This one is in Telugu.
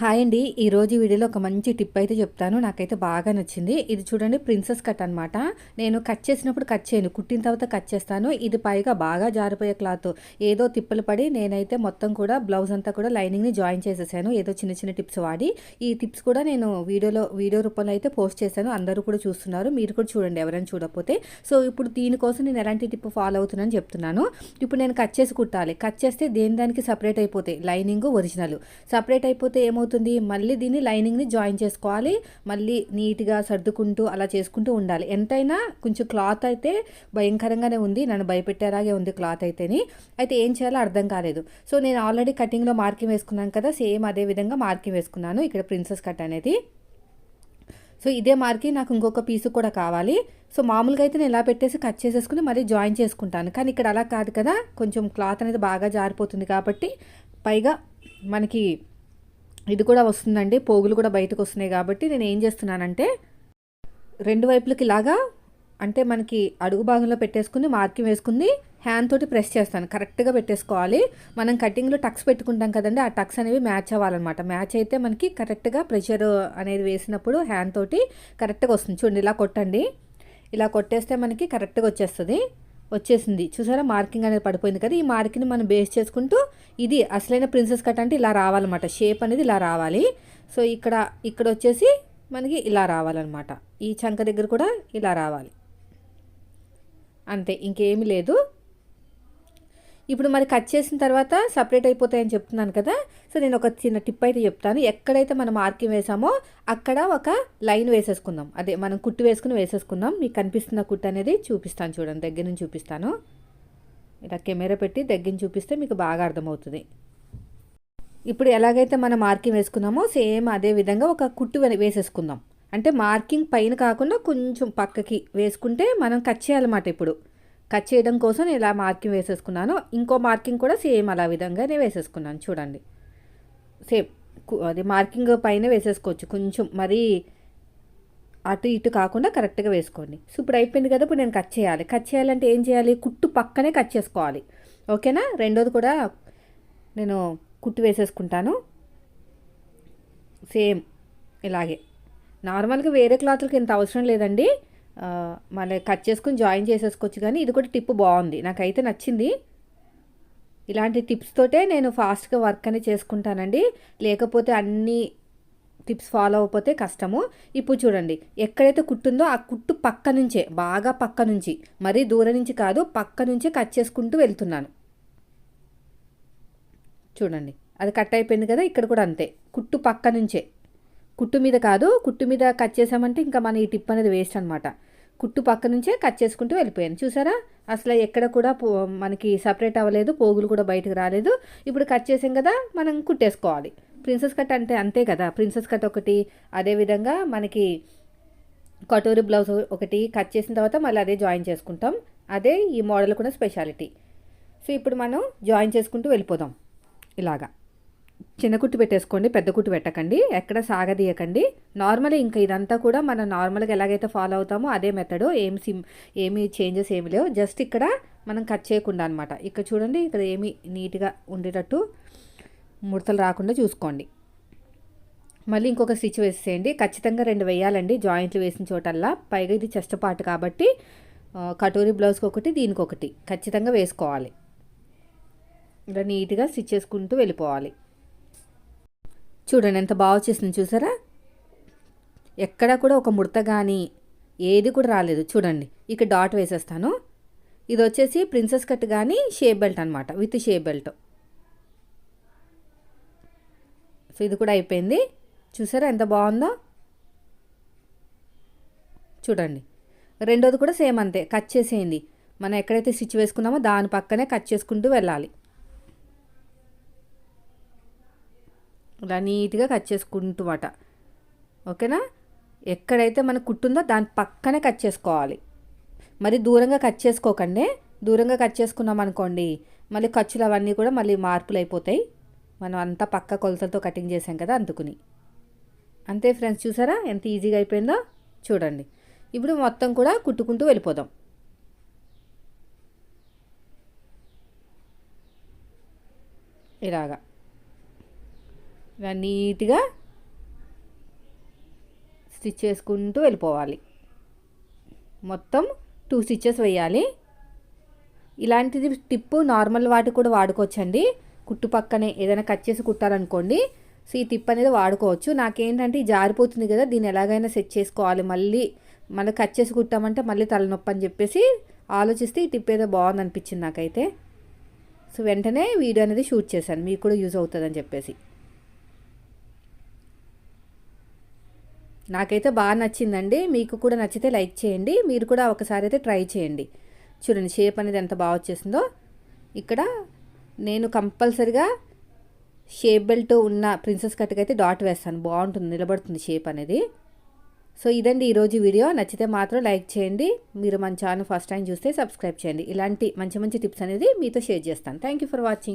హాయ్ అండి. ఈరోజు వీడియోలో ఒక మంచి టిప్ అయితే చెప్తాను. నాకైతే బాగా నచ్చింది. ఇది చూడండి ప్రిన్సెస్ కట్ అనమాట నేను కట్ చేసినప్పుడు కట్ చేయను. కుట్టిన తర్వాత కట్ చేస్తాను. ఇది పైగా బాగా జారిపోయే క్లాత్. ఏదో తిప్పలు పడి నేనైతే మొత్తం కూడా బ్లౌజ్ అంతా కూడా లైనింగ్ని జాయిన్ చేసేసాను. ఏదో చిన్న చిన్న టిప్స్ వాడి. ఈ టిప్స్ కూడా నేను వీడియోలో వీడియో రూపంలో అయితే పోస్ట్ చేశాను. అందరూ కూడా చూస్తున్నారు. మీరు కూడా చూడండి ఎవరైనా చూడకపోతే. సో ఇప్పుడు దీనికోసం నేను ఎలాంటి టిప్ ఫాలో అవుతున్నాను చెప్తున్నాను. ఇప్పుడు నేను కట్ చేసి కుట్టాలి. కట్ చేస్తే దేని దానికి సపరేట్ అయిపోతాయి? Lining original. సపరేట్ అయిపోతే ఏమో ఏమవుతుంది మళ్ళీ దీన్ని లైనింగ్ని జాయిన్ చేసుకోవాలి. మళ్ళీ నీట్గా సర్దుకుంటూ అలా చేసుకుంటూ ఉండాలి. ఎంతైనా కొంచెం క్లాత్ అయితే భయంకరంగానే ఉంది. నన్ను భయపెట్టేలాగే ఉంది క్లాత్ అయితేని. అయితే ఏం చేయాలో అర్థం కాలేదు. సో నేను ఆల్రెడీ కటింగ్లో మార్కింగ్ వేసుకున్నాను కదా. సేమ్ అదే విధంగా మార్కింగ్ వేసుకున్నాను. ఇక్కడ ప్రిన్సెస్ కట్ అనేది. సో ఇదే మార్కి నాకు ఇంకొక పీసు కూడా కావాలి. సో మామూలుగా అయితే నేను ఇలా పెట్టేసి కట్ చేసేసుకుని మళ్ళీ జాయిన్ చేసుకుంటాను. కానీ ఇక్కడ అలా కాదు కదా. కొంచెం క్లాత్ అనేది బాగా జారిపోతుంది కాబట్టి పైగా మనకి ఇది కూడా వస్తుందండి పోగులు కూడా బయటకు వస్తున్నాయి కాబట్టి నేను ఏం చేస్తున్నానంటే రెండు వైపులకి ఇలాగా అంటే మనకి అడుగు భాగంలో పెట్టేసుకుని మార్కింగ్ వేసుకుని హ్యాండ్ తోటి ప్రెస్ చేస్తాను. కరెక్ట్గా పెట్టేసుకోవాలి. మనం కటింగ్లో టక్స్ పెట్టుకుంటాం కదండి ఆ టక్స్ అనేవి మ్యాచ్ అవ్వాలన్నమాట. మ్యాచ్ అయితే మనకి కరెక్ట్గా ప్రెషర్ అనేది వేసినప్పుడు హ్యాండ్ తోటి కరెక్ట్గా వస్తుంది. చూడండి ఇలా కొట్టండి. ఇలా కొట్టేస్తే మనకి కరెక్ట్గా వచ్చేస్తుంది. వచ్చేసింది. చూసారా? మార్కింగ్ అనేది పడిపోయింది కదా. ఈ మార్కింగ్ని మనం బేస్ చేసుకుంటూ ఇది అసలైన ప్రిన్సెస్ కట్ అంటే ఇలా రావాలన్నమాట. షేప్ అనేది ఇలా రావాలి. సో ఇక్కడ ఇక్కడ వచ్చేసి మనకి ఇలా రావాలన్నమాట. ఈ చంక దగ్గర కూడా ఇలా రావాలి. అంతే. ఇంకేమీ లేదు. ఇప్పుడు మరి కట్ చేసిన తర్వాత సపరేట్ అయిపోతాయని చెప్తున్నాను కదా. సో నేను ఒక చిన్న టిప్ అయితే చెప్తాను. ఎక్కడైతే మనం మార్కింగ్ వేసామో అక్కడ ఒక లైన్ వేసేసుకుందాం. అదే మనం కుట్టు వేసుకుని వేసేసుకుందాం. మీకు కనిపిస్తున్న కుట్టు అనేది చూపిస్తాను చూడండి. దగ్గర నుంచి చూపిస్తాను. ఇలా కెమెరా పెట్టి దగ్గర నుంచి చూపిస్తే మీకు బాగా అర్థమవుతుంది. ఇప్పుడు ఎలాగైతే మనం మార్కింగ్ వేసుకున్నామో సేమ్ అదే విధంగా ఒక కుట్టు వేసేసుకుందాం. అంటే మార్కింగ్ పైన కాకుండా కొంచెం పక్కకి వేసుకుంటే మనం కట్ చేయాలన్నమాట ఇప్పుడు. కట్ చేయడం కోసం నేను ఇలా మార్కింగ్ వేసేసుకున్నాను. ఇంకో మార్కింగ్ కూడా సేమ్ అలా విధంగా నేను వేసేసుకున్నాను. చూడండి. సేమ్ అది మార్కింగ్ పైన వేసేసుకోవచ్చు. కొంచెం మరీ అటు ఇటు కాకుండా కరెక్ట్గా వేసుకోండి. సో ఇప్పుడు అయిపోయింది కదా ఇప్పుడు నేను కట్ చేయాలి. కట్ చేయాలంటే ఏం చేయాలి? కుట్టు పక్కనే కట్ చేసుకోవాలి. ఓకేనా? రెండోది కూడా నేను కుట్టు వేసేసుకుంటాను. సేమ్ ఇలాగే. నార్మల్గా వేరే క్లాత్లకి ఇంత అవసరం లేదండి. మళ్ళీ కట్ చేసుకుని జాయిన్ చేసేసుకోవచ్చు కానీ ఇది కూడా టిప్ బాగుంది. నాకైతే నచ్చింది. ఇలాంటి టిప్స్ తోటే నేను ఫాస్ట్గా వర్క్ అనేది చేసుకుంటానండి. లేకపోతే అన్ని టిప్స్ ఫాలో అయిపోతే కష్టము. ఇప్పుడు చూడండి ఎక్కడైతే కుట్టుందో ఆ కుట్టు పక్క నుంచే బాగా పక్క నుంచి మరీ దూరం నుంచి కాదు పక్క నుంచే కట్ చేసుకుంటూ వెళ్తున్నాను. చూడండి అది కట్ అయిపోయింది కదా ఇక్కడ కూడా అంతే. కుట్టు పక్క నుంచే. కుట్టు మీద కాదు కుట్టు మీద కట్ చేసామంటే ఇంకా మన ఈ టిప్ అనేది వేస్ట్ అనమాట కుట్టు పక్క నుంచే కట్ చేసుకుంటూ వెళ్ళిపోయాను. చూసారా? అసలు ఎక్కడ కూడా మనకి సపరేట్ అవ్వలేదు పోగులు కూడా బయటకు రాలేదు. ఇప్పుడు కట్ చేసాం కదా మనం కుట్టేసుకోవాలి. ప్రిన్సెస్ కట్ అంటే అంతే కదా. ప్రిన్సెస్ కట్ ఒకటి అదేవిధంగా మనకి కటోరీ బ్లౌజ్ ఒకటి కట్ చేసిన తర్వాత మళ్ళీ అదే జాయిన్ చేసుకుంటాం. అదే ఈ మోడల్ కూడా స్పెషాలిటీ సో ఇప్పుడు మనం జాయిన్ చేసుకుంటూ వెళ్ళిపోదాం. ఇలాగా. చిన్న కుట్టు పెట్టేసుకోండి పెద్ద కుట్టు పెట్టకండి ఎక్కడ సాగదీయకండి. నార్మల్ ఇంకా ఇదంతా కూడా మనం నార్మల్గా ఎలాగైతే ఫాలో అవుతామో అదే మెథడు ఏమి సిమ్ ఏమి చేంజెస్ ఏమి లేవు. జస్ట్ ఇక్కడ మనం కట్ చేయకుండా అనమాట ఇక్కడ చూడండి ఇక్కడ ఏమి నీట్గా ఉండేటట్టు ముడతలు రాకుండా చూసుకోండి. మళ్ళీ ఇంకొక స్టిచ్ వేసేయండి. ఖచ్చితంగా రెండు వేయాలండి జాయింట్లు వేసిన చోటల్లా. పైగా ఇది చెస్ట్ పార్ట్ కాబట్టి కటోరీ బ్లౌజ్కి ఒకటి దీనికి ఒకటి. ఖచ్చితంగా వేసుకోవాలి. ఇలా నీట్గా స్టిచ్ చేసుకుంటూ వెళ్ళిపోవాలి. చూడండి ఎంత బాగా వచ్చేసింది చూసారా? ఎక్కడ కూడా ఒక ముడత కానీ ఏది కూడా రాలేదు. చూడండి ఇక డాట్ వేసేస్తాను. ఇది వచ్చేసి ప్రిన్సెస్ కట్ కానీ షేప్ బెల్ట్ అనమాట విత్ షేప్ బెల్ట్. సో ఇది కూడా అయిపోయింది. చూసారా ఎంత బాగుందో? చూడండి రెండోది కూడా సేమ్ అంతే కట్ చేసేయండి. మనం ఎక్కడైతే స్టిచ్ వేసుకున్నామో దాని పక్కనే కట్ చేసుకుంటూ వెళ్ళాలి. ఇలా నీట్గా కట్ చేసుకుంటూమాట ఓకేనా? ఎక్కడైతే మనకు కుట్టుందో దాని పక్కనే కట్ చేసుకోవాలి. మరి దూరంగా కట్ చేసుకోకండి. దూరంగా కట్ చేసుకున్నాం అనుకోండి మళ్ళీ ఖర్చులు అవన్నీ కూడా మళ్ళీ మార్పులు అయిపోతాయి. మనం అంతా పక్క కొలతలతో కటింగ్ చేసాం కదా అందుకుని. అంతే ఫ్రెండ్స్ చూసారా? ఎంత ఈజీగా అయిపోయిందో చూడండి. ఇప్పుడు మొత్తం కూడా కుట్టుకుంటూ వెళ్ళిపోదాం. ఇలాగా. ఇలా నీట్గా స్టిచ్ చేసుకుంటూ వెళ్ళిపోవాలి. మొత్తం టూ స్టిచ్చెస్ వేయాలి. ఇలాంటిది టిప్పు నార్మల్ వాటి కూడా వాడుకోవచ్చండి. కుట్టు పక్కనే ఏదైనా కట్ చేసి కుట్టాలనుకోండి సో ఈ టిప్ అనేది వాడుకోవచ్చు. నాకేంటంటే జారిపోతుంది కదా దీన్ని ఎలాగైనా సెట్ చేసుకోవాలి. మళ్ళీ మళ్ళీ కట్ చేసి కుట్టామంటే మళ్ళీ తలనొప్పి అని చెప్పేసి ఆలోచిస్తే ఈ టిప్ ఏదో బాగుంది అనిపించింది నాకైతే. సో వెంటనే వీడియో అనేది షూట్ చేశాను. మీకు కూడా యూజ్ అవుతుందని చెప్పేసి. నాకైతే బాగా నచ్చిందండి. మీకు కూడా నచ్చితే లైక్ చేయండి. మీరు కూడా ఒకసారి అయితే ట్రై చేయండి. చూడండి షేప్ అనేది ఎంత బాగా వచ్చేసిందో. ఇక్కడ నేను కంపల్సరిగా షేప్ బెల్ట్ ఉన్న ప్రిన్సెస్ కట్కి అయితే డాట్ వేస్తాను. బాగుంటుంది నిలబడుతుంది షేప్ అనేది. సో ఇదండి ఈరోజు వీడియో. నచ్చితే మాత్రం లైక్ చేయండి. మీరు మన ఛానల్ ఫస్ట్ టైం చూస్తే సబ్స్క్రైబ్ చేయండి. ఇలాంటి మంచి మంచి టిప్స్ అనేది మీతో షేర్ చేస్తాను. Thank you for watching